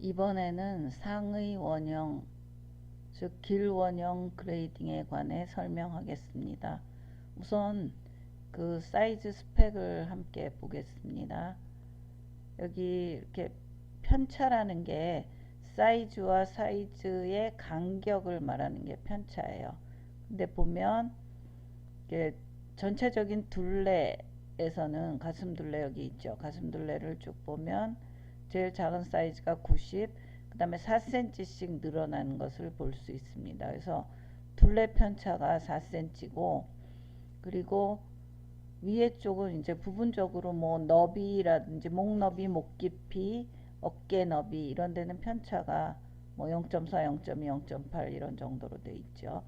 이번에는 상의 원형, 즉 길 원형 그레이딩에 관해 설명하겠습니다. 우선 그 사이즈 스펙을 함께 보겠습니다. 여기 이렇게 편차라는 게 사이즈와 사이즈의 간격을 말하는 게 편차예요. 근데 보면 이게 전체적인 둘레에서는 가슴 둘레 여기 있죠. 가슴 둘레를 쭉 보면 제일 작은 사이즈가 90, 그 다음에 4cm씩 늘어나는 것을 볼 수 있습니다. 그래서 둘레 편차가 4cm고 그리고 위에 쪽은 이제 부분적으로 뭐 너비라든지 목 너비, 목 깊이, 어깨 너비 이런 데는 편차가 뭐 0.4, 0.2, 0.8 이런 정도로 돼 있죠.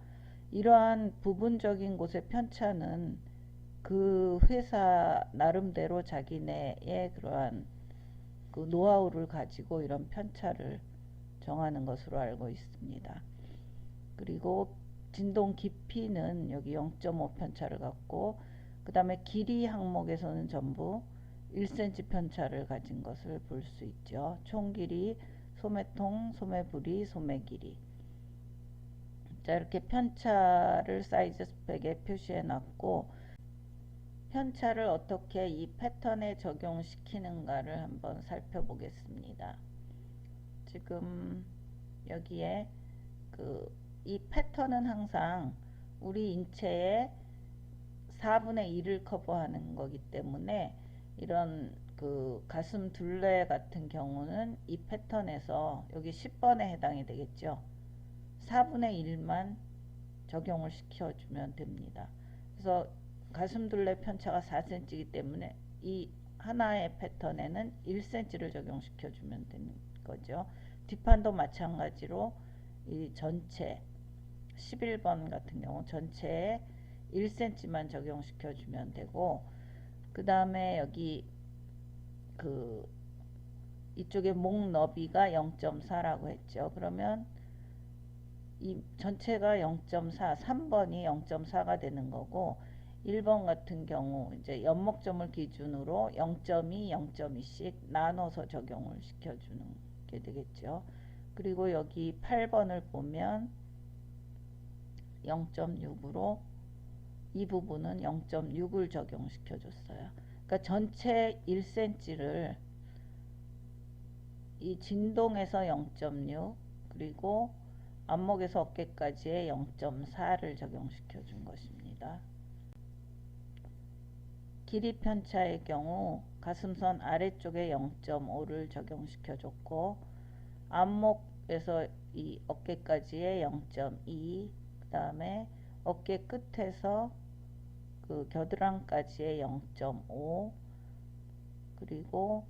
이러한 부분적인 곳의 편차는 그 회사 나름대로 자기네의 그러한 그 노하우를 가지고 이런 편차를 정하는 것으로 알고 있습니다. 그리고 진동 깊이는 여기 0.5 편차를 갖고 그 다음에 길이 항목에서는 전부 1cm 편차를 가진 것을 볼 수 있죠. 총 길이, 소매통, 소매부리, 소매 길이. 자 이렇게 편차를 사이즈 스펙에 표시해 놨고 편차를 어떻게 이 패턴에 적용시키는가를 한번 살펴보겠습니다. 지금 여기에 그 이 패턴은 항상 우리 인체의 4분의 1을 커버하는 거기 때문에 이런 그 가슴 둘레 같은 경우는 이 패턴에서 여기 10번에 해당이 되겠죠. 4분의 1만 적용을 시켜주면 됩니다. 그래서 가슴 둘레 편차가 4cm이기 때문에 이 하나의 패턴에는 1cm를 적용시켜 주면 되는 거죠. 뒷판도 마찬가지로 이 전체 11번 같은 경우 전체에 1cm만 적용시켜 주면 되고 그 다음에 여기 그 이쪽에 목 너비가 0.4라고 했죠. 그러면 이 전체가 0.4, 3번이 0.4가 되는 거고 1번 같은 경우 이제 연목점을 기준으로 0.2, 0.2씩 나눠서 적용을 시켜주는 게 되겠죠. 그리고 여기 8번을 보면 0.6으로 이 부분은 0.6을 적용시켜 줬어요. 그러니까 전체 1cm를 이 진동에서 0.6 그리고 안목에서 어깨까지의 0.4를 적용시켜 준 것입니다. 길이 편차의 경우 가슴선 아래쪽에 0.5를 적용시켜 줬고 안목에서 이 어깨까지의 0.2 그 다음에 어깨 끝에서 그 겨드랑까지의 0.5 그리고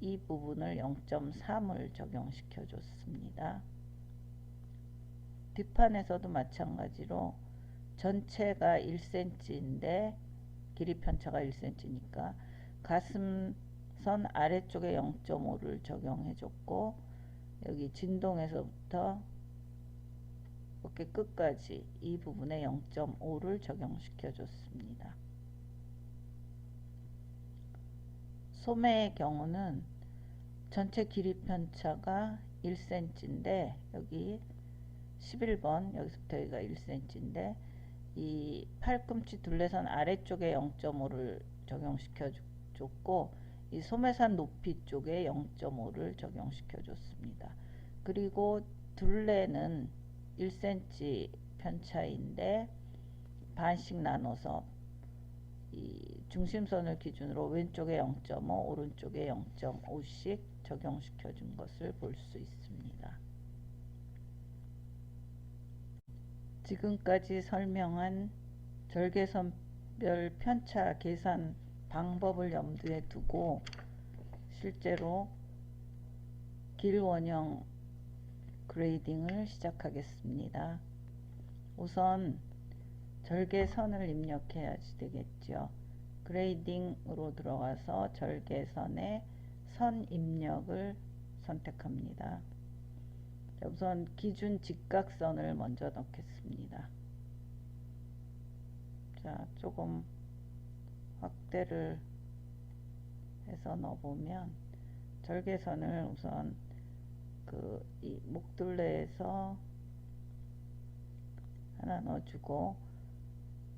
이 부분을 0.3을 적용시켜 줬습니다. 뒷판에서도 마찬가지로 전체가 1cm인데 길이 편차가 1cm니까 가슴선 아래쪽에 0.5를 적용해 줬고 여기 진동에서부터 어깨 끝까지 이 부분에 0.5를 적용시켜 줬습니다. 소매의 경우는 전체 길이 편차가 1cm인데 여기 11번 여기서부터 여기가 1cm인데 이 팔꿈치 둘레선 아래쪽에 0.5를 적용시켜 줬고 이 소매산 높이 쪽에 0.5를 적용시켜 줬습니다. 그리고 둘레는 1cm 편차인데 반씩 나눠서 이 중심선을 기준으로 왼쪽에 0.5 오른쪽에 0.5씩 적용시켜 준 것을 볼 수 있습니다. 지금까지 설명한 절개선별 편차 계산 방법을 염두에 두고 실제로 길 원형 그레이딩을 시작하겠습니다. 우선 절개선을 입력해야지 되겠죠. 그레이딩으로 들어가서 절개선에 선 입력을 선택합니다. 우선 기준 직각선을 먼저 넣겠습니다. 자, 조금 확대를 해서 넣어보면 절개선을 우선 그 이 목둘레에서 하나 넣어주고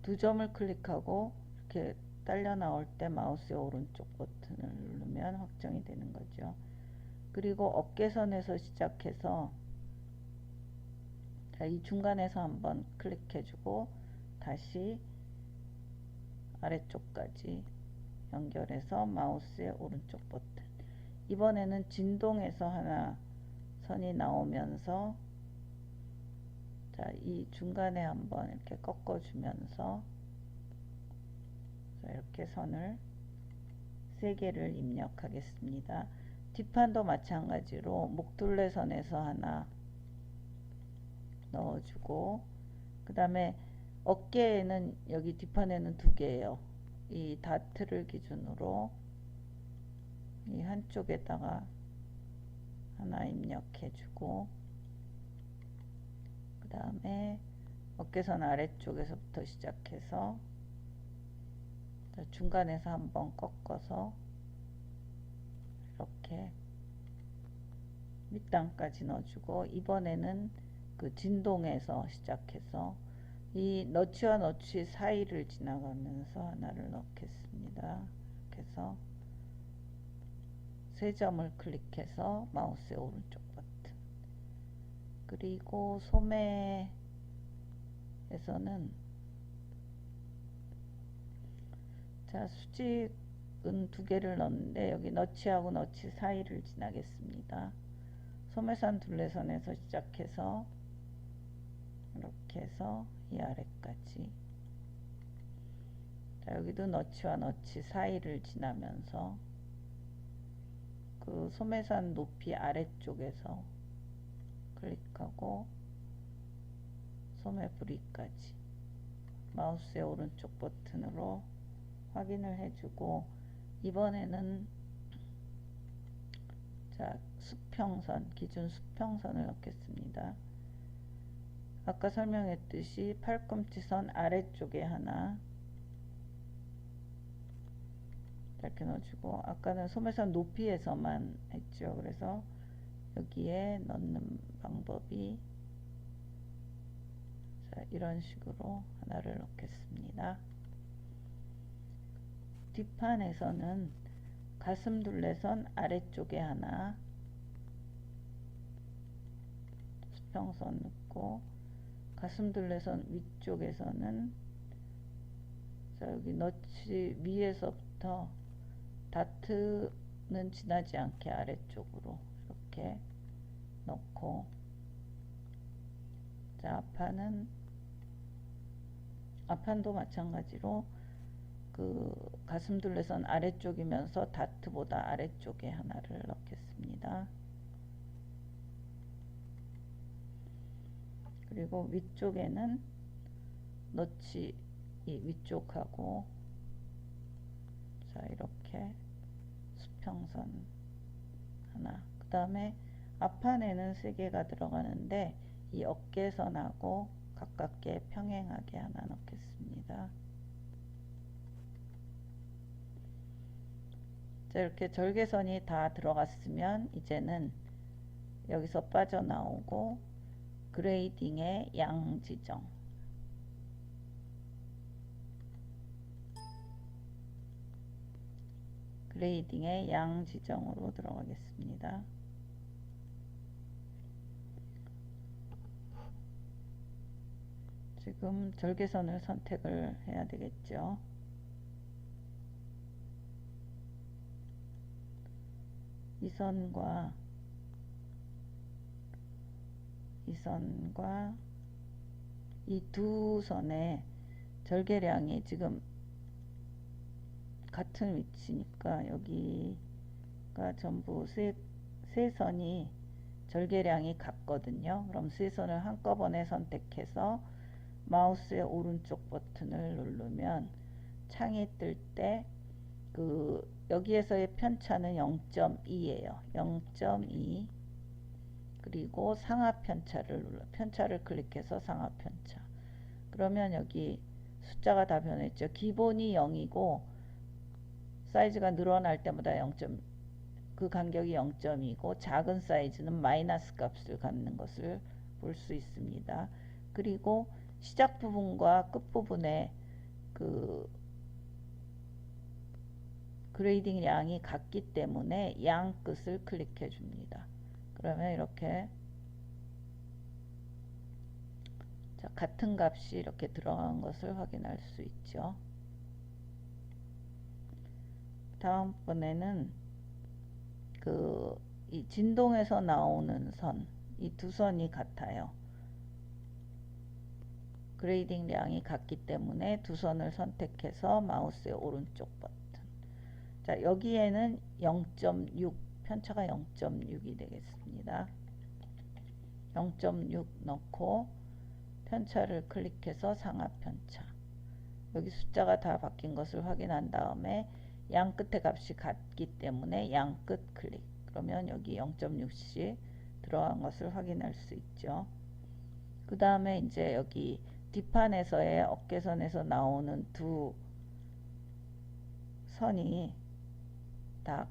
두 점을 클릭하고 이렇게 딸려 나올 때 마우스의 오른쪽 버튼을 누르면 확정이 되는 거죠. 그리고 어깨선에서 시작해서 자, 이 중간에서 한번 클릭해주고 다시 아래쪽까지 연결해서 마우스의 오른쪽 버튼 이번에는 진동에서 하나 선이 나오면서 자, 이 중간에 한번 이렇게 꺾어주면서 자, 이렇게 선을 세 개를 입력하겠습니다. 뒷판도 마찬가지로 목둘레 선에서 하나 넣어주고 그 다음에 어깨에는 여기 뒷판에는 두 개예요. 이 다트를 기준으로 이 한쪽에다가 하나 입력해주고 그 다음에 어깨선 아래쪽에서부터 시작해서 중간에서 한번 꺾어서 이렇게 밑단까지 넣어주고 이번에는 그 진동에서 시작해서 이 너치와 너치 사이를 지나가면서 하나를 넣겠습니다. 해서 세 점을 클릭해서 마우스의 오른쪽 버튼 그리고 소매에서는 자 수직은 두 개를 넣는데 여기 너치하고 너치 사이를 지나겠습니다. 소매선 둘레선에서 시작해서 이렇게 해서 이 아래까지 자 여기도 너치와 너치 사이를 지나면서 그 소매선 높이 아래쪽에서 클릭하고 소매 부리까지 마우스의 오른쪽 버튼으로 확인을 해주고 이번에는 자 수평선 기준 수평선을 넣겠습니다. 아까 설명했듯이 팔꿈치선 아래쪽에 하나 이렇게 넣어주고 아까는 소매선 높이에서만 했죠. 그래서 여기에 넣는 방법이 자, 이런 식으로 하나를 넣겠습니다. 뒷판에서는 가슴 둘레선 아래쪽에 하나 수평선 넣고 가슴 둘레선 위쪽에서는 자 여기 너치 위에서부터 다트는 지나지 않게 아래쪽으로 이렇게 넣고 자 앞판은 앞판도 마찬가지로 그 가슴 둘레선 아래쪽이면서 다트보다 아래쪽에 하나를 넣겠습니다. 그리고 위쪽에는 너치 이 위쪽하고 자 이렇게 수평선 하나 그 다음에 앞판에는 세 개가 들어가는데 이 어깨선하고 가깝게 평행하게 하나 넣겠습니다. 자 이렇게 절개선이 다 들어갔으면 이제는 여기서 빠져나오고 그레이딩의 양 지정 그레이딩의 양 지정으로 들어가겠습니다. 지금 절개선을 선택을 해야 되겠죠. 이 선과 이 선과 이 두 선의 절개량이 지금 같은 위치니까 여기가 전부 세, 세 선이 절개량이 같거든요. 그럼 세 선을 한꺼번에 선택해서 마우스의 오른쪽 버튼을 누르면 창이 뜰 때 그 여기에서의 편차는 0.2예요. 0.2 그리고 상하 편차를 눌러 편차를 클릭해서 상하 편차 그러면 여기 숫자가 다 변했죠. 기본이 0이고 사이즈가 늘어날 때마다 0. 그 간격이 0점이고 작은 사이즈는 마이너스 값을 갖는 것을 볼 수 있습니다. 그리고 시작 부분과 끝 부분에 그 그레이딩 양이 같기 때문에 양 끝을 클릭해 줍니다. 그러면 이렇게 자, 같은 값이 이렇게 들어간 것을 확인할 수 있죠. 다음번에는 그 이 진동에서 나오는 선, 이 두 선이 같아요. 그레이딩 량이 같기 때문에 두 선을 선택해서 마우스의 오른쪽 버튼. 자, 여기에는 0.6, 편차가 0.6이 되겠습니다. 0.6 넣고 편차를 클릭해서 상하 편차. 여기 숫자가 다 바뀐 것을 확인한 다음에 양 끝의 값이 같기 때문에 양 끝 클릭. 그러면 여기 0.6씩 들어간 것을 확인할 수 있죠. 그 다음에 이제 여기 뒷판에서의 어깨선에서 나오는 두 선이 다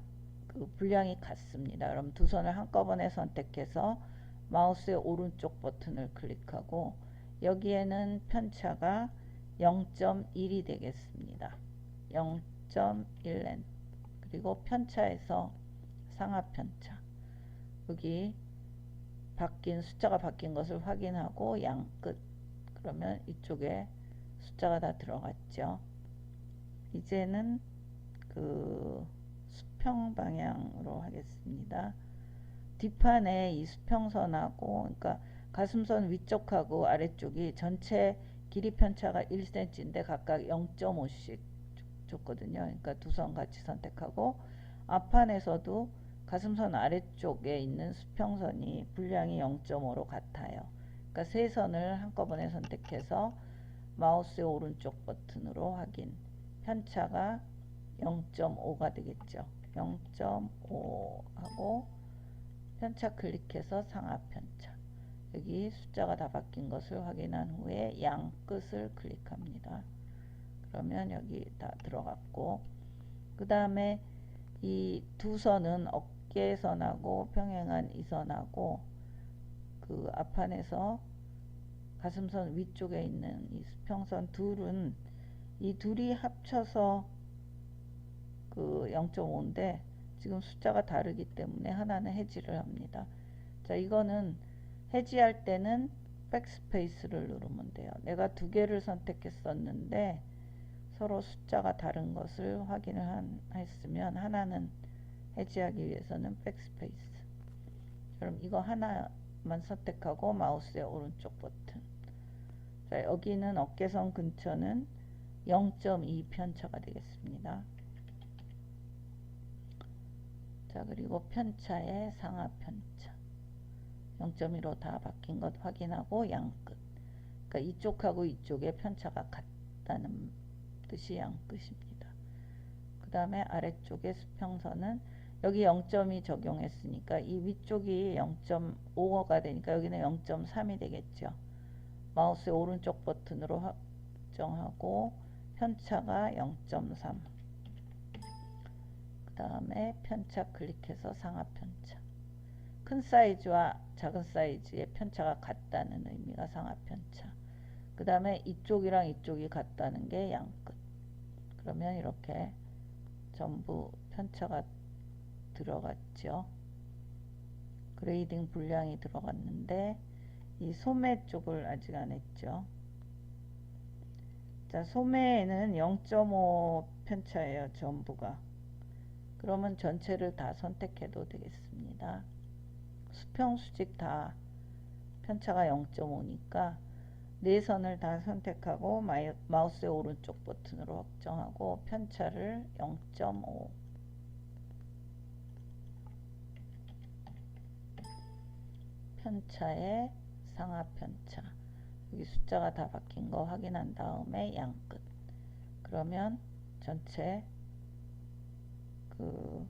그 분량이 같습니다. 그럼 두 선을 한꺼번에 선택해서 마우스의 오른쪽 버튼을 클릭하고 여기에는 편차가 0.1이 되겠습니다. 0.1렌 그리고 편차에서 상하 편차 여기 바뀐 숫자가 바뀐 것을 확인하고 양 끝 그러면 이쪽에 숫자가 다 들어갔죠. 이제는 그 수평 방향으로 하겠습니다. 뒷판에 이 수평선하고 그러니까 가슴선 위쪽하고 아래쪽이 전체 길이 편차가 1cm인데 각각 0.5씩 줬거든요. 그러니까 두 선 같이 선택하고 앞판에서도 가슴선 아래쪽에 있는 수평선이 분량이 0.5로 같아요. 그러니까 세 선을 한꺼번에 선택해서 마우스의 오른쪽 버튼으로 확인. 편차가 0.5가 되겠죠. 0.5 하고 편차 클릭해서 상하 편차. 여기 숫자가 다 바뀐 것을 확인한 후에 양 끝을 클릭합니다. 그러면 여기 다 들어갔고 그 다음에 이 두 선은 어깨선하고 평행한 이 선하고 그 앞판에서 가슴선 위쪽에 있는 이 수평선 둘은 이 둘이 합쳐서 그 0.5인데 지금 숫자가 다르기 때문에 하나는 해지를 합니다. 자, 이거는 해지할 때는 백스페이스를 누르면 돼요. 내가 두 개를 선택했었는데 서로 숫자가 다른 것을 확인을 한, 했으면 하나는 해지하기 위해서는 백스페이스. 그럼 이거 하나만 선택하고 마우스의 오른쪽 버튼. 자, 여기는 어깨선 근처는 0.2 편차가 되겠습니다. 자, 그리고 편차의 상하 편차. 0.1로 다 바뀐 것 확인하고 양끝. 그러니까 이쪽하고 이쪽의 편차가 같다는 뜻이 양끝입니다. 그 다음에 아래쪽의 수평선은 여기 0.2 적용했으니까 이 위쪽이 0.5가 되니까 여기는 0.3이 되겠죠. 마우스의 오른쪽 버튼으로 확정하고 편차가 0.3. 그 다음에 편차 클릭해서 상하 편차. 큰 사이즈와 작은 사이즈의 편차가 같다는 의미가 상하 편차. 그 다음에 이쪽이랑 이쪽이 같다는 게 양끝. 그러면 이렇게 전부 편차가 들어갔죠. 그레이딩 분량이 들어갔는데 이 소매 쪽을 아직 안 했죠. 자, 소매에는 0.5 편차예요. 전부가. 그러면 전체를 다 선택해도 되겠습니다. 수평 수직 다 편차가 0.5니까 네 선을 다 선택하고 마우스의 오른쪽 버튼으로 확정하고 편차를 0.5 편차의 상하 편차. 여기 숫자가 다 바뀐 거 확인한 다음에 양끝. 그러면 전체 그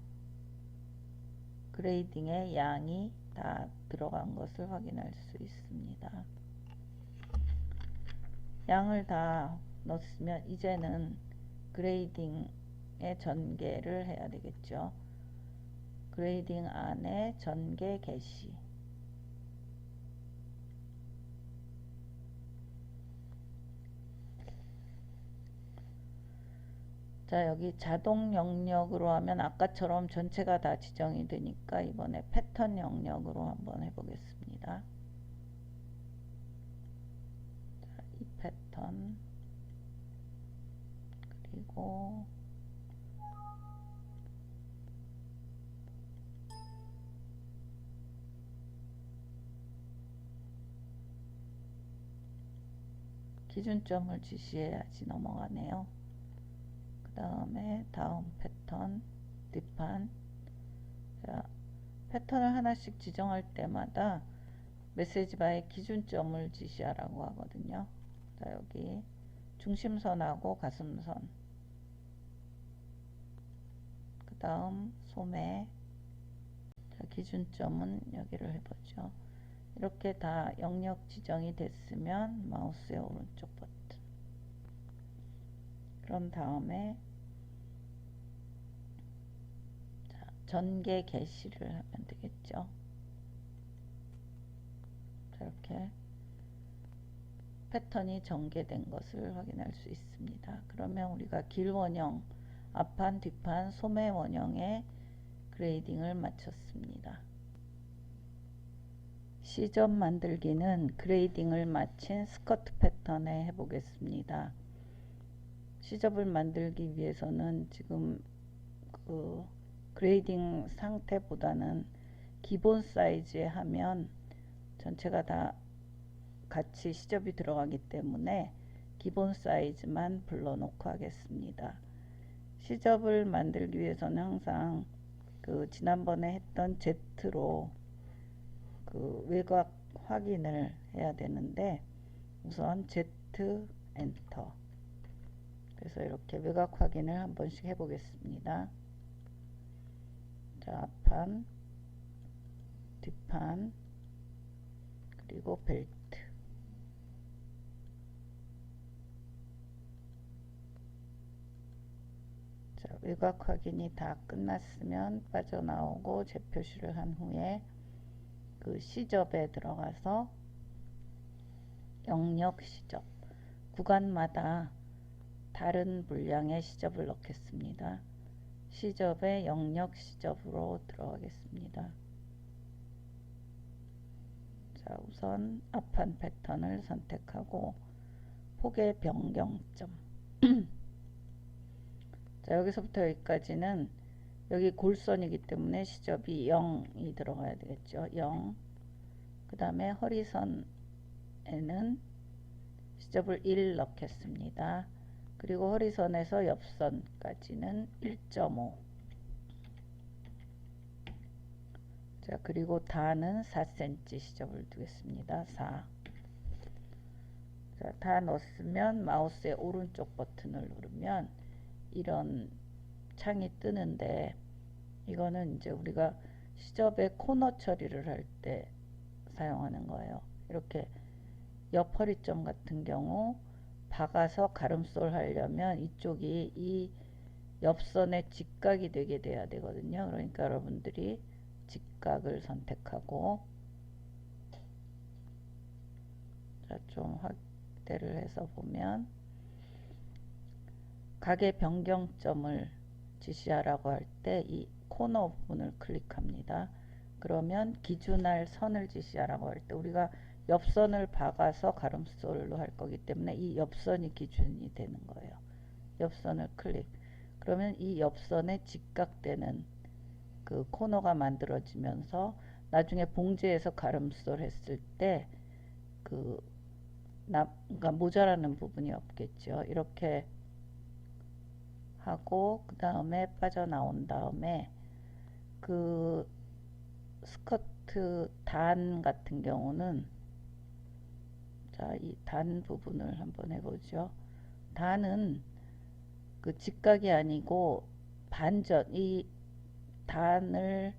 그레이딩의 양이 다 들어간 것을 확인할 수 있습니다. 양을 다 넣었으면 이제는 그레이딩의 전개를 해야 되겠죠. 그레이딩 안에 전개 개시 자 여기 자동 영역으로 하면 아까처럼 전체가 다 지정이 되니까 이번에 패턴 영역으로 한번 해보겠습니다. 자, 이 패턴 그리고 기준점을 지시해야지 넘어가네요. 그 다음에 다음 패턴 뒷판 자, 패턴을 하나씩 지정할 때마다 메시지 바의 기준점을 지시하라고 하거든요. 자, 여기 중심선하고 가슴선 그 다음 소매 자, 기준점은 여기를 해보죠. 이렇게 다 영역 지정이 됐으면 마우스의 오른쪽 버튼 그런 다음에 자, 전개 개시를 하면 되겠죠. 자, 이렇게 패턴이 전개된 것을 확인할 수 있습니다. 그러면 우리가 길 원형, 앞판, 뒷판, 소매 원형의 그레이딩을 마쳤습니다. C점 만들기는 그레이딩을 마친 스커트 패턴에 해보겠습니다. C점을 만들기 위해서는 지금 그 그레이딩 상태보다는 기본 사이즈에 하면 전체가 다 같이 시접이 들어가기 때문에 기본 사이즈만 불러놓고 하겠습니다. 시접을 만들기 위해서는 항상 그 지난번에 했던 Z로 그 외곽 확인을 해야 되는데 우선 Z 엔터 그래서 이렇게 외곽 확인을 한 번씩 해 보겠습니다. 자, 앞판, 뒷판, 그리고 벨트. 자, 외곽 확인이 다 끝났으면 빠져나오고 재표시를 한 후에 그 시접에 들어가서 영역 시접 구간마다 다른 분량의 시접을 넣겠습니다. 시접의 영역 시접으로 들어가겠습니다. 자, 우선 앞판 패턴을 선택하고 폭의 변경점 자, 여기서부터 여기까지는 여기 골선이기 때문에 시접이 0이 들어가야 되겠죠. 0. 그 다음에 허리선에는 시접을 1 넣겠습니다. 그리고 허리선에서 옆선까지는 1.5. 자, 그리고 다는 4cm 시접을 두겠습니다. 4. 자, 다 넣었으면 마우스의 오른쪽 버튼을 누르면 이런 창이 뜨는데 이거는 이제 우리가 시접의 코너 처리를 할 때 사용하는 거예요. 이렇게 옆 허리점 같은 경우 박아서 가름솔 하려면 이쪽이 이 옆선에 직각이 되게 돼야 되거든요. 그러니까 여러분들이 직각을 선택하고 자, 좀 확대를 해서 보면 가게 변경점을 지시하라고 할 때 이 코너 부분을 클릭합니다. 그러면 기준할 선을 지시하라고 할 때 우리가 옆선을 박아서 가름솔로 할 거기 때문에 이 옆선이 기준이 되는 거예요. 옆선을 클릭. 그러면 이 옆선에 직각되는 그 코너가 만들어지면서 나중에 봉제에서 가름솔 했을 때그 그러니까 모자라는 부분이 없겠죠. 이렇게 하고 그 다음에 빠져나온 다음에 그 스커트 단 같은 경우는 자, 이 단 부분을 한번 해보죠. 단은 그 직각이 아니고 반전, 이 단을,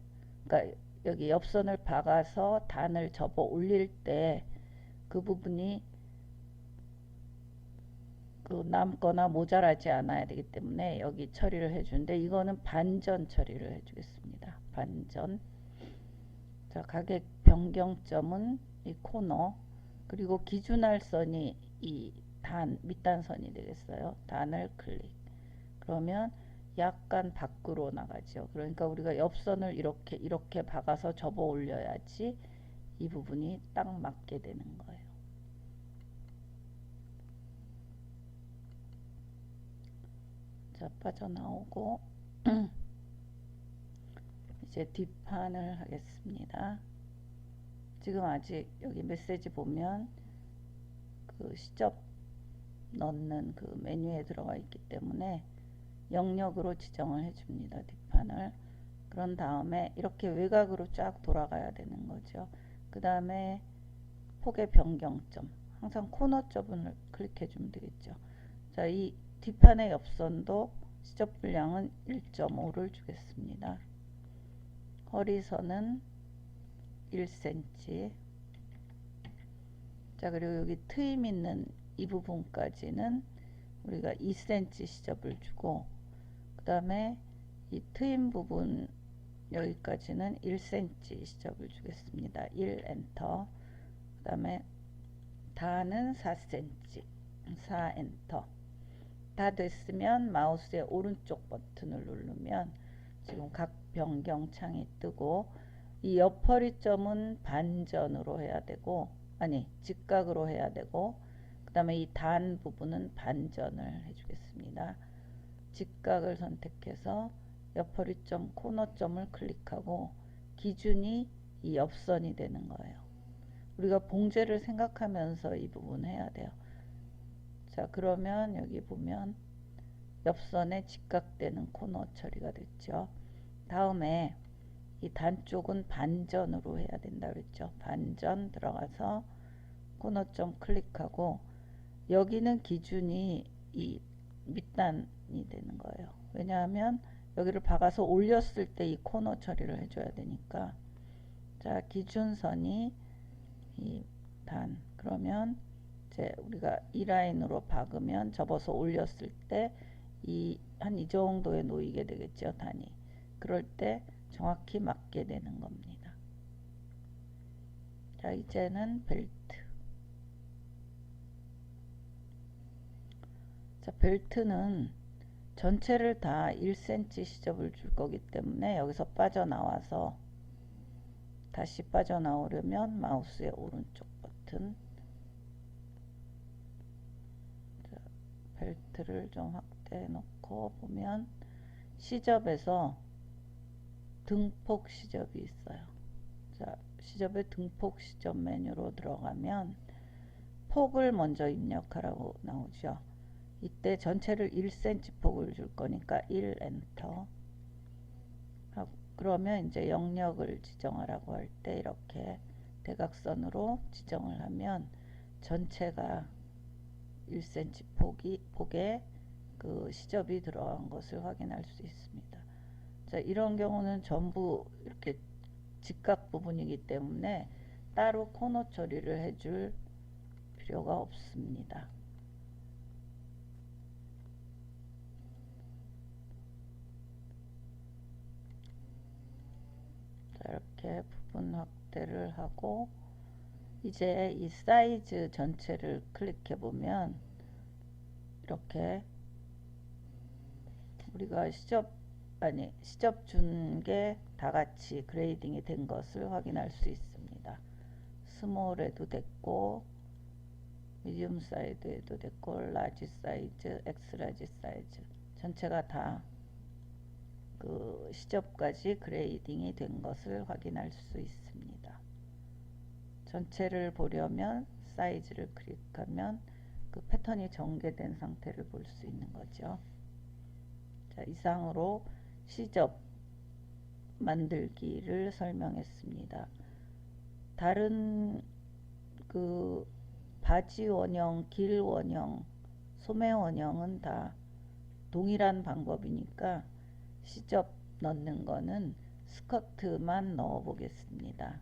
그러니까 여기 옆선을 박아서 단을 접어 올릴 때 그 부분이 그 남거나 모자라지 않아야 되기 때문에 여기 처리를 해주는데 이거는 반전 처리를 해주겠습니다. 반전. 자, 가격 변경점은 이 코너. 그리고 기준할선이 이 단, 밑단선이 되겠어요. 단을 클릭. 그러면 약간 밖으로 나가죠. 그러니까 우리가 옆선을 이렇게 이렇게 박아서 접어 올려야지 이 부분이 딱 맞게 되는 거예요. 자, 빠져나오고 이제 뒷판을 하겠습니다. 지금 아직 여기 메시지 보면 그 시접 넣는 그 메뉴에 들어가 있기 때문에 영역으로 지정을 해줍니다. 뒷판을. 그런 다음에 이렇게 외곽으로 쫙 돌아가야 되는 거죠. 그 다음에 폭의 변경점. 항상 코너 점을 클릭해 주면 되겠죠. 자, 이 뒷판의 옆선도 시접 분량은 1.5를 주겠습니다. 허리선은 1cm. 자, 그리고 여기 트임 있는 이 부분까지는 우리가 2cm 시접을 주고 그 다음에 이 트임 부분 여기까지는 1cm 시접을 주겠습니다. 1 엔터 그 다음에 다는 4cm 4 엔터 다 됐으면 마우스의 오른쪽 버튼을 누르면 지금 각 변경 창이 뜨고 이 옆허리점은 반전으로 해야 되고 아니 직각으로 해야 되고 그 다음에 이 단 부분은 반전을 해주겠습니다. 직각을 선택해서 옆허리점 코너점을 클릭하고 기준이 이 옆선이 되는 거예요. 우리가 봉제를 생각하면서 이 부분 해야 돼요. 자 그러면 여기 보면 옆선에 직각되는 코너 처리가 됐죠. 다음에 이 단쪽은 반전으로 해야 된다 그랬죠. 반전 들어가서 코너점 클릭하고 여기는 기준이 이 밑단이 되는 거예요. 왜냐하면 여기를 박아서 올렸을 때 이 코너 처리를 해줘야 되니까 자 기준선이 이 단 그러면 이제 우리가 이 라인으로 박으면 접어서 올렸을 때 이 한 이 정도에 놓이게 되겠죠 단이 그럴 때 정확히 맞게 되는 겁니다. 자 이제는 벨트 자 벨트는 전체를 다 1cm 시접을 줄 거기 때문에 여기서 빠져나와서 다시 빠져나오려면 마우스의 오른쪽 버튼 자, 벨트를 좀 확대해 놓고 보면 시접에서 등폭 시접이 있어요. 자, 시접의 등폭 시접 메뉴로 들어가면 폭을 먼저 입력하라고 나오죠. 이때 전체를 1cm 폭을 줄 거니까 1 엔터 그러면 이제 영역을 지정하라고 할 때 이렇게 대각선으로 지정을 하면 전체가 1cm 폭이 폭에 그 시접이 들어간 것을 확인할 수 있습니다. 자, 이런 경우는 전부 이렇게 직각 부분이기 때문에 따로 코너 처리를 해줄 필요가 없습니다. 자, 이렇게 부분 확대를 하고 이제 이 사이즈 전체를 클릭해 보면 이렇게 우리가 시접 아니 시접 준 게 다 같이 그레이딩이 된 것을 확인할 수 있습니다. 스몰에도 됐고 미디움 사이즈에도 됐고 라지 사이즈, 엑스라지 사이즈 전체가 다 그 시접까지 그레이딩이 된 것을 확인할 수 있습니다. 전체를 보려면 사이즈를 클릭하면 그 패턴이 전개된 상태를 볼 수 있는 거죠. 자, 이상으로 시접 만들기를 설명했습니다. 다른 그 바지 원형, 길 원형, 소매 원형은 다 동일한 방법이니까 시접 넣는 거는 스커트만 넣어 보겠습니다.